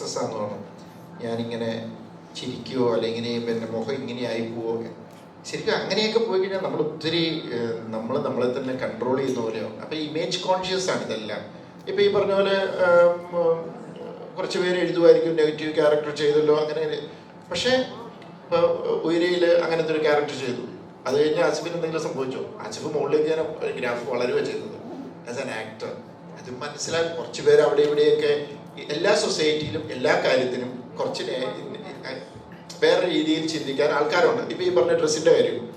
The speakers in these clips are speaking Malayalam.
ആണെന്ന് തോന്നുന്നു ഞാനിങ്ങനെ ചിരിക്കുകയോ അല്ലെങ്കിൽ എന്റെ മുഖം ഇങ്ങനെ ആയി പോവോ ശരിക്കും അങ്ങനെയൊക്കെ പോയി കഴിഞ്ഞാൽ നമ്മൾ ഒത്തിരി നമ്മൾ നമ്മളെ തന്നെ കൺട്രോൾ ചെയ്യുന്ന പോലെയാവും. അപ്പോൾ ഇമേജ് കോൺഷ്യസ് ആണ് ഇതെല്ലാം. ഇപ്പോൾ ഈ പറഞ്ഞ പോലെ കുറച്ച് പേര് എഴുതുമായിരിക്കും നെഗറ്റീവ് ക്യാരക്ടർ ചെയ്തല്ലോ അങ്ങനെ പക്ഷേ ഇപ്പോൾ ഉയരയിൽ അങ്ങനത്തെ ഒരു ക്യാരക്ടർ ചെയ്തു. അത് കഴിഞ്ഞ് അസിഫിന് എന്തെങ്കിലും സംഭവിച്ചോ? അസിഫ് മുകളിലേക്ക് ഞാൻ ഗ്രാഫ് വളരുക ചെയ്തത്. ആസ് ആൻ ആക്ടർ അത് മനസ്സിലാക്കി കുറച്ച് പേര് അവിടെ ഇവിടെയൊക്കെ എല്ലാ സൊസൈറ്റിയിലും എല്ലാ കാര്യത്തിനും കുറച്ച് വേറെ രീതിയിൽ ചിന്തിക്കാൻ ആൾക്കാരുണ്ട്. ഇപ്പൊ ഈ പറഞ്ഞ ഡ്രസ്സിന്റെ കാര്യം.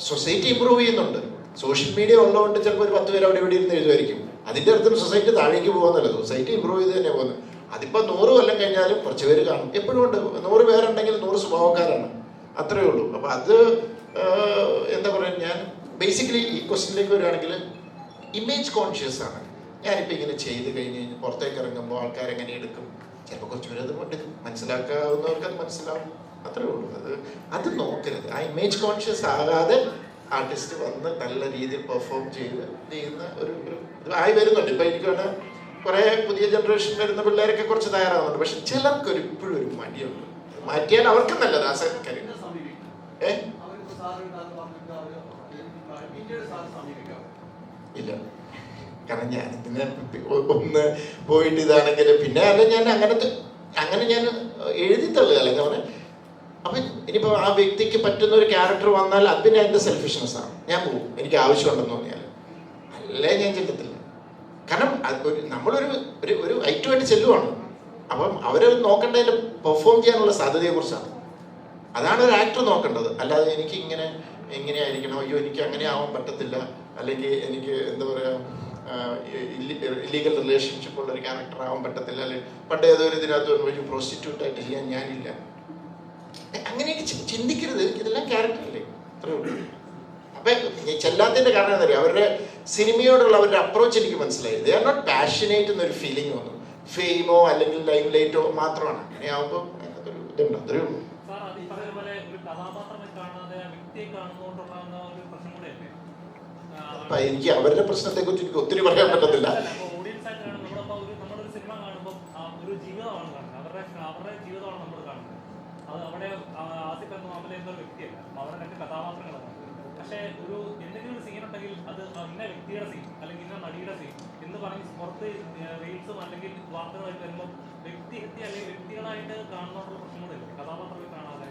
സൊസൈറ്റി ഇമ്പ്രൂവ് ചെയ്യുന്നുണ്ട്. സോഷ്യൽ മീഡിയ ഉള്ളതുകൊണ്ട് ചിലപ്പോൾ ഒരു പത്ത് പേര് അവിടെ ഇവിടെ ഇരുന്ന് എഴുതുമായിരിക്കും. അതിന്റെ അർത്ഥം സൊസൈറ്റി താഴേക്ക് പോകുന്നല്ല സൊസൈറ്റി ഇമ്പ്രൂവ് ചെയ്ത് തന്നെ പോകുന്നത്. അതിപ്പോ നൂറ് കൊല്ലം കഴിഞ്ഞാലും കുറച്ച് പേര് കാണും. എപ്പോഴും ഉണ്ട്. നൂറ് പേരുണ്ടെങ്കിൽ നൂറ് സ്വഭാവക്കാരാണ്. അത്രയേ ഉള്ളൂ. അപ്പൊ അത് എന്താ പറയുക ഞാൻ ബേസിക്കലി ഈ ക്വസ്റ്റിനിലേക്ക് വരികയാണെങ്കിൽ ഇമേജ് കോൺഷ്യസ് ആണ്. ഞാനിപ്പോൾ ഇങ്ങനെ ചെയ്ത് കഴിഞ്ഞ് കഴിഞ്ഞ് പുറത്തേക്ക് ഇറങ്ങുമ്പോൾ ആൾക്കാർ എങ്ങനെ എടുക്കും? ചിലപ്പോൾ കുറച്ച് പേര് അത് എടുക്കും. മനസ്സിലാക്കാവുന്നവർക്ക് അത് മനസ്സിലാവും. അത്രേ ഉള്ളൂ. അത് അത് നോക്കരുത്. ആ ഇമേജ് കോൺഷ്യസ് ആകാതെ ആർട്ടിസ്റ്റ് വന്ന് നല്ല രീതിയിൽ പെർഫോം ചെയ്ത് ചെയ്യുന്ന ഒരു ഒരു ആയി വരുന്നുണ്ട്. ഇപ്പം എനിക്ക് വേണ്ട കുറെ പുതിയ ജനറേഷൻ വരുന്ന പിള്ളേരൊക്കെ കുറച്ച് തയ്യാറാവുന്നുണ്ട്. പക്ഷെ ചിലർക്ക് ഒരു ഇപ്പോഴും ഒരു മടിയുണ്ട്. മാറ്റിയാൽ അവർക്ക് നല്ലത്. ആ സർക്കാർ ഏ? ഇല്ല. കാരണം ഞാൻ ഇതിനെ ഒന്ന് പോയിട്ട് ഇതാണെങ്കിൽ പിന്നെ അല്ല ഞാൻ അങ്ങനത്തെ അങ്ങനെ ഞാൻ എഴുതി തള്ളുക അല്ലെങ്കിൽ അവനെ അപ്പം ഇനിയിപ്പോൾ ആ വ്യക്തിക്ക് പറ്റുന്ന ഒരു ക്യാരക്ടർ വന്നാൽ അത് പിന്നെ എന്റെ സെൽഫിഷ്നെസ് ആണ്. ഞാൻ പോകും. എനിക്ക് ആവശ്യമുണ്ടെന്ന് തോന്നിയാൽ അല്ലേ ഞാൻ ചെല്ലത്തില്ല. കാരണം ഒരു നമ്മളൊരു ഒരു ഒരു ഐറ്റുമായിട്ട് ചെല്ലുവാണ്. അപ്പം അവരത് നോക്കേണ്ടതിൽ പെർഫോം ചെയ്യാനുള്ള സാധ്യതയെക്കുറിച്ചാണ്. അതാണ് ഒരു ആക്ടർ നോക്കേണ്ടത്. അല്ലാതെ എനിക്ക് ഇങ്ങനെ എങ്ങനെയായിരിക്കണം അയ്യോ എനിക്ക് അങ്ങനെ ആവാൻ പറ്റത്തില്ല. അല്ലെങ്കിൽ എനിക്ക് എന്താ പറയാ ഇല്ലീഗൽ റിലേഷൻഷിപ്പ് ഉള്ള ഒരു ക്യാരക്ടർ ആവാൻ പറ്റത്തില്ല അല്ലെ? പണ്ട് ഏതോ ഒരു ഇതിനകത്ത് ഒരു പ്രോസ്റ്റിറ്റ്യൂട്ട് ആയിട്ട് ചെയ്യാൻ ഞാനില്ല. അങ്ങനെയൊക്കെ ചിന്തിക്കരുത്. ഇതെല്ലാം ക്യാരക്ടർ അല്ലേ? അത്രേ ഉള്ളൂ. അപ്പൊ ചെല്ലാത്തിന്റെ കാരണം എന്താ പറയുക അവരുടെ സിനിമയോടുള്ള അവരുടെ അപ്രോച്ച് എനിക്ക് മനസ്സിലായി. ദേ ആർ നോട്ട് പാഷനേറ്റ് എന്നൊരു ഫീലിംഗ് വന്നു. ഫെയിമോ അല്ലെങ്കിൽ ലൈഫ് ലൈറ്റോ മാത്രമാണ്. അങ്ങനെയാവുമ്പോൾ അതിനകത്തൊരു ഇതുണ്ട്. അത്രേ ഉള്ളൂ സാർ അത് ഈ പറയുന്ന പോലെ ഒരു കഥാപാത്രത്തെ കാണാതെ ആ വ്യക്തിയെ കാണുന്നതുകൊണ്ടുണ്ടാകുന്ന ഒരു പ്രശ്നം കൂടെയല്ലേ അപ്പൊ എനിക്ക് അവരുടെ പ്രശ്നത്തെ കുറിച്ച് എനിക്ക് ഒത്തിരി പറയാൻ പറ്റത്തില്ല. ഒരു ഒരു അത് പക്ഷേ ഒരു എന്തെങ്കിലും ഒരു സീൻ ഉണ്ടെങ്കിൽ ഇന്ന വ്യക്തിയുടെ സീൻ അല്ലെങ്കിൽ ഇന്ന നടിയുടെ സീൻ എന്ന് പറഞ്ഞ് പുറത്ത് റീൽസും അല്ലെങ്കിൽ വാർത്തകളായിട്ട് വരുമ്പോൾ അല്ലെങ്കിൽ വ്യക്തികളായിട്ട് പ്രശ്നങ്ങളില്ല കാണാതെ.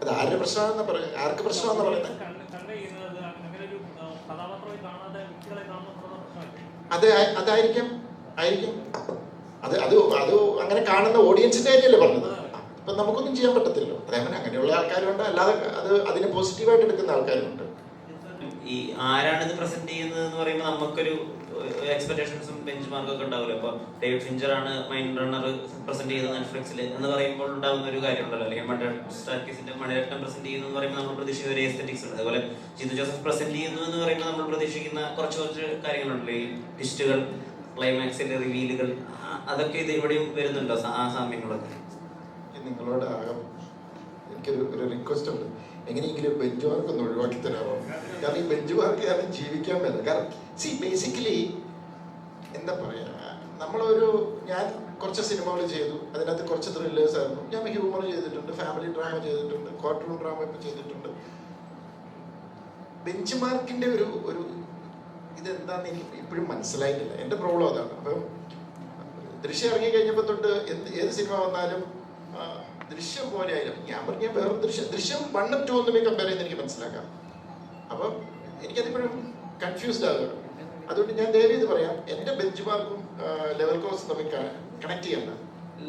അത് ആരുടെ പ്രശ്നമാണെന്ന് പറയുന്നത് ആർക്ക് പ്രശ്നമാണെന്ന് പറയുന്നത് അത് അതായിരിക്കും ആയിരിക്കും. അത് അത് അത് അങ്ങനെ കാണുന്ന ഓഡിയൻസിന്റെ കാര്യമല്ലേ പറഞ്ഞത്? അപ്പൊ നമുക്കൊന്നും ചെയ്യാൻ പറ്റത്തില്ലല്ലോ. അതേപോലെ അങ്ങനെയുള്ള ആൾക്കാരുണ്ട്. അല്ലാതെ അത് അതിനെ പോസിറ്റീവായിട്ട് എടുക്കുന്ന ആൾക്കാരുണ്ട് ഈ ആരാണ് ഇത് പ്രസന്റ് ചെയ്യുന്നത് എന്ന് പറയുമ്പോൾ നമുക്കൊരു എക്സ്പെക്ടേഷൻസും ബെഞ്ച് മാർക്കും ഒക്കെ ഉണ്ടാവില്ല? ഇപ്പൊ ഡേവിഡ് ഫിഞ്ചർ ആണ് മൈൻഡ് റണ്ണർ പ്രസന്റ് ചെയ്തത് നെറ്റ്ഫ്ലിക്സിൽ എന്ന് പറയുമ്പോൾ ഉണ്ടാവുന്ന ഒരു കാര്യമുണ്ടല്ലോ. അല്ലെങ്കിൽ സ്റ്റാർക്കിസിന്റെ മണിരത്നം പ്രസന്റ് ചെയ്യുന്നു എന്ന് പറയുമ്പോൾ നമ്മൾ പ്രതീക്ഷിക്കുന്ന ഒരു എസ്തെറ്റിക്സ് ഉണ്ട്. അതുപോലെ ജിതു ജോസഫ് പ്രസന്റ് ചെയ്യുന്നു എന്ന് പറയുമ്പോൾ നമ്മൾ പ്രതീക്ഷിക്കുന്ന കുറച്ച് കുറച്ച് കാര്യങ്ങളുണ്ടല്ലോ. ഈ ടിസ്റ്റുകൾ ക്ലൈമാക്സിലെ റിവീലുകൾ അതൊക്കെ ഇത് ഇവിടെയും വരുന്നുണ്ടോ? ആ സാമ്യങ്ങളൊക്കെ. നിങ്ങളോട് ഒരു റിക്വസ്റ്റ് ഉണ്ട്. എങ്ങനെയെങ്കിലും ബെഞ്ച് മാർക്ക് ഒന്ന് ഒഴിവാക്കി തരാമോ? കാരണം ഈ ബെഞ്ച് മാർക്ക് കാരണം ജീവിക്കാൻ പറ്റില്ല. കാരണം സി ബേസിക്കലി എന്താ പറയാ നമ്മളൊരു ഞാൻ കുറച്ച് സിനിമകൾ ചെയ്തു. അതിനകത്ത് കുറച്ച് ത്രില്ലേഴ്സ് ആയിരുന്നു. ഞാൻ ഹ്യൂമർ ചെയ്തിട്ടുണ്ട് ഫാമിലി ഡ്രാമ ചെയ്തിട്ടുണ്ട് ക്വാർട്ടർ ഡ്രാമ ഒക്കെ ചെയ്തിട്ടുണ്ട്. ബെഞ്ച് മാർക്കിന്റെ ഒരു ഒരു ഇതെന്താന്ന് എനിക്ക് ഇപ്പോഴും മനസ്സിലായിട്ടില്ല. എന്റെ പ്രോബ്ലം അതാണ്. അപ്പം ദൃശ്യം ഇറങ്ങി കഴിഞ്ഞപ്പോൾ തൊട്ട് എന്ത് ഏത് സിനിമ വന്നാലും ദൃശ്യം പോലെ ആയാലും ഞാൻ പറഞ്ഞ വേറെ ദൃശ്യം. ദൃശ്യം വണ്ണും ടു ഒന്നുമേ കമ്പയർ ചെയ്യുന്ന എനിക്ക് മനസ്സിലാക്കാം. അപ്പം എനിക്കതിപ്പോഴും കൺഫ്യൂസ്ഡ് ആകുന്നു അതുകൊണ്ട് ഞാൻ ദയവ് ഇത് പറയാം. എന്റെ ബെഞ്ച് മാർക്കും ലെവൽ ക്രോസ് തമ്മിൽ കണക്ട് ചെയ്യണ്ട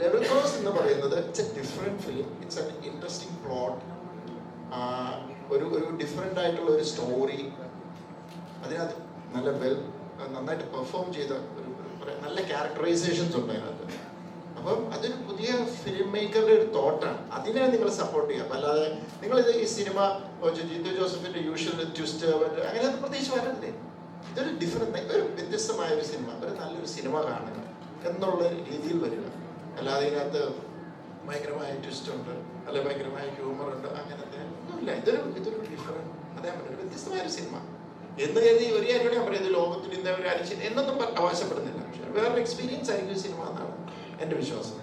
ലെവൽ ക്രോസ് എന്ന് പറയുന്നത് it's a different film it's an interesting plot ഒരു ഒരു ഡിഫറെന്റ് ആയിട്ടുള്ള ഒരു സ്റ്റോറി അതിനകത്ത് നല്ല വെൽ നന്നായിട്ട് പെർഫോം ചെയ്ത ഒരു നല്ല ക്യാരക്ടറൈസേഷൻസ് ഉണ്ട് അതിനകത്ത്. അപ്പം അതൊരു പുതിയ ഫിലിം മേക്കറുടെ ഒരു തോട്ടാണ്. അതിനെ നിങ്ങൾ സപ്പോർട്ട് ചെയ്യുക. അല്ലാതെ നിങ്ങൾ ഇത് ഈ സിനിമ ജിത്തു ജോസഫിന്റെ യൂഷ്വൽ ട്വിസ്റ്റ് അങ്ങനെ പ്രത്യേകിച്ച് വരണ്ടേ ഇതൊരു ഡിഫറെന്റ് ഒരു വ്യത്യസ്തമായ ഒരു സിനിമ ഒരു നല്ലൊരു സിനിമ കാണുക എന്നുള്ള രീതിയിൽ വരിക. അല്ലാതെ ഇതിനകത്ത് ഭയങ്കരമായ ട്വിസ്റ്റ് ഉണ്ട് അല്ലെ ഭയങ്കരമായ ഹ്യൂമർ ഉണ്ട് അങ്ങനത്തെ ഒന്നുമില്ല. ഇതൊരു ഇതൊരു ഡിഫറെന്റ് അതേ പറ്റും വ്യത്യസ്തമായ ഒരു സിനിമ എന്ന് കരുതി ഒരു കാര്യം ഞാൻ പറയുന്നത്. ലോകത്തിൽ ഇന്ന് ഒരു അരിച്ചിട്ട് എന്നൊന്നും അവകാശപ്പെടുന്നില്ല പക്ഷെ വേറൊരു എക്സ്പീരിയൻസ് ആയിരിക്കും സിനിമ എന്നാണ്. എന്റെ വിശ്വാസം.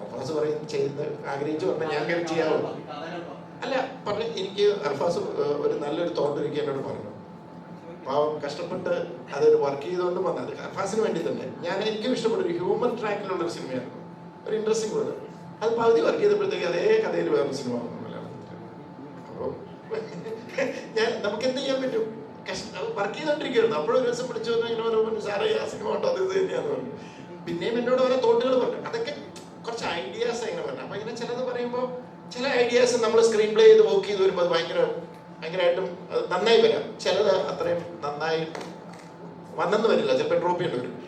അൽഫാസ് പറയും. ചെയ്ത് ആഗ്രഹിച്ചു പറഞ്ഞാൽ ഞാൻ ചെയ്യാവുള്ളൂ അല്ല പറഞ്ഞ എനിക്ക് അർഫാസ് ഒരു നല്ലൊരു തോട്ട് എനിക്ക് എന്നോട് പറഞ്ഞു. പാവം കഷ്ടപ്പെട്ട് അതൊരു വർക്ക് ചെയ്തുകൊണ്ട് വന്നത്. അൽഫാസിന് വേണ്ടി തന്നെ ഞാൻ എനിക്കും ഇഷ്ടപ്പെട്ട ഒരു ഹ്യൂമൻ ട്രാക്കിലുള്ള ഒരു സിനിമയായിരുന്നു. ഒരു ഇൻട്രസ്റ്റിംഗ് ഉള്ളത് അത് പകുതി വർക്ക് ചെയ്തപ്പോഴത്തേക്ക് അതേ കഥയിൽ വേറൊരു സിനിമ വന്നു മലയാളത്തിൽ അപ്പോൾ ഞാൻ നമുക്ക് എന്ത് ചെയ്യാൻ പറ്റും? വർക്ക് ചെയ്തോണ്ടിരിക്കുകയായിരുന്നു. ഒരു ദിവസം പിടിച്ചു വന്നു ഇങ്ങനെ പറഞ്ഞു സാറേ ആ സിനിമ ഉണ്ടോ അത് ഇത് തന്നെയാന്ന് പറഞ്ഞു. പിന്നെയും എന്നോട് ഓരോ തോട്ടുകൾ പറഞ്ഞു. അതൊക്കെ കുറച്ച് ഐഡിയാസ് ഇങ്ങനെ പറഞ്ഞു. അപ്പൊ ഇങ്ങനെ ചിലത് പറയുമ്പോൾ ചില ഐഡിയാസ് നമ്മൾ സ്ക്രീൻ പ്ലേ ചെയ്ത് വർക്ക് ചെയ്ത് വരുമ്പോൾ അത് ഭയങ്കര ഭയങ്കരമായിട്ടും നന്നായി വരാം. ചിലത് അത്രയും നന്നായി വന്നെന്ന് വരില്ല. ചിലപ്പോൾ ഡ്രോപ്പ് ചെയ്യേണ്ടി വരും.